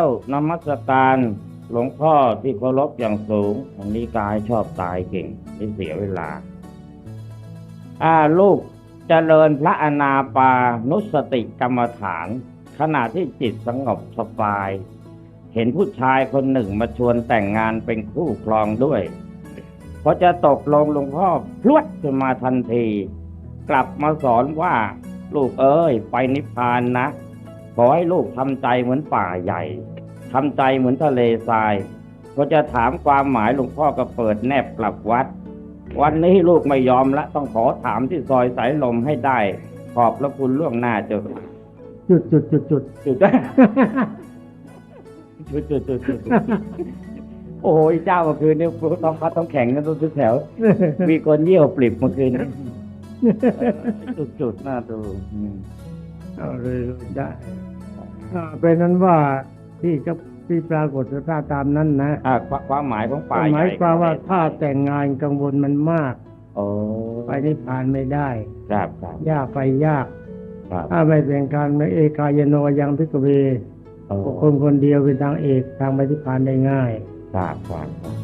เข้านมัสการหลวงพ่อที่เคารพอย่างสูงอันนี้กายชอบตายเก่งไม่เสียเวลา อ่าลูกเจริญพระอนาปานุสติกรรมฐาน ขณะที่จิตสงบสบาย เห็นผู้ชายคนหนึ่งมาชวนแต่งงานเป็นคู่ครองด้วยพอจะตกลงหลวงพ่อพลวดขึ้นมาทันที กลับมาสอนว่า ลูกเอ้ย ไปนิพพานนะ ขอให้ลูกทำใจเหมือนป่าใหญ่ทำใจเหมือนทะเลทรายพอจะถามความหมายหลวงพ่อก็เปิดแนบกลับวัด วันนี้ลูกไม่ยอมละต้องขอถามที่ซอยสายลมให้ได้ ขอบพระคุณล่วงหน้าเจ้าจุดจุดจุดจุดจุดจุดจุดจุดจุดโอ้ยเจ้าเมื่อคืนนี้ต้องพัดต้องแข่งกันทุกแถว มีคนเยี่ยวปลิบเมื่อคืนนี้จุดจุดๆน่าดูอืม เอาเลยได้อ่าเป็นนั้นว่าที่จะที่ปรากฏสภาพตามนั้นนะอ่าความความหมายของป่าหใหมาญ่ยความว่าถ้าแต่งงานกังวลมันมากโอ้ไปนิพพานไม่ได้ ครับครับยากไปยากครับถ้าไม่เป็นการไม่เอกายโนยังพิกเวโอ้บุคคลคนเดียวเป็นทางเอกทางไปนิพพานได้ง่าย ครับครับครับ